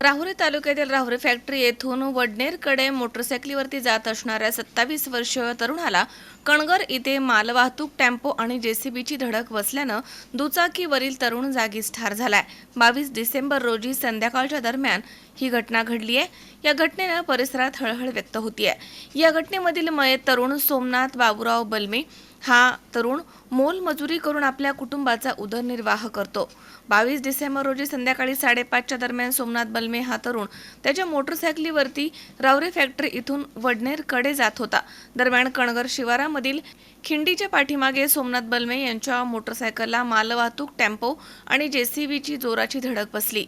राहुरी तालुक्यातील राहुरी फॅक्टरी येथून वडनेरकडे मोटरसायकलीवरती जात असणाऱ्या सत्तावीस वर्षीय तरुणाला कणगर इथे मालवाहतूक टेम्पो आणि जेसीबीची धडक बसल्यानं दुचाकीवरील तरुण जागीच ठार झालाय. बावीस डिसेंबर रोजी संध्याकाळच्या दरम्यान ही घटना घडली आहे या घटनेनं परिसरात हळहळ व्यक्त होतीये. या घटनेमधील मयत तरुण सोमनाथ बाबुराव बलमे हा तरुण मोलमजुरी करून आपल्या कुटुंबाचा उदरनिर्वाह करतो. बावीस डिसेंबर रोजी संध्याकाळी साडेपाचच्या दरम्यान सोमनाथ बलमे हा तरुण त्याच्या मोटरसायकलीवरती रावरे फॅक्टरी इथून वडनेरकडे जात होता. दरम्यान कणगर शिवारामधील खिंडीच्या पाठीमागे सोमनाथ बलमे यांच्या मोटरसायकलला मालवाहतूक टेम्पो आणि जेसीबीची जोराची धडक बसली.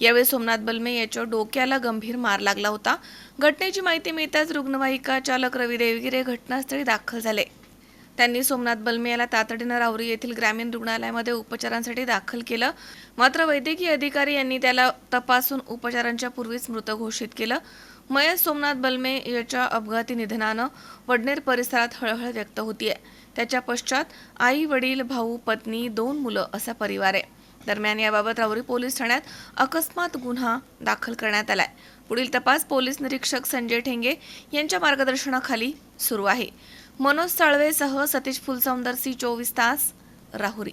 यावेळी सोमनाथ बलमे याच्या डोक्याला गंभीर मार लागला होता. घटनेची माहिती मिळताच रुग्णवाहिका चालक रवी देवगिरे घटनास्थळी दाखल झाले. त्यांनी सोमनाथ बलमे याला तातडीनं राहुरी येथील ग्रामीण रुग्णालयामध्ये उपचारांसाठी दाखल केलं. मात्र वैद्यकीय अधिकारी यांनी त्याला तपासून उपचारांच्या पूर्वीच मृत घोषित केलं. मयत सोमनाथ बलमे याच्या अपघाती निधनानं वडनेर परिसरात हळहळ व्यक्त होतीये. त्याच्या पश्चात आई वडील भाऊ पत्नी दोन मुलं असा परिवार आहे. दरम्यान याबाबत राहुरी पोलीस ठाण्यात अकस्मात गुन्हा दाखल करण्यात आलाय. पुढील तपास पोलीस निरीक्षक संजय ठेंगे यांच्या मार्गदर्शनाखाली सुरू आहे. मनोज साळवेसह सतीश फुलसौंदर सी चोवीस तास राहुरी.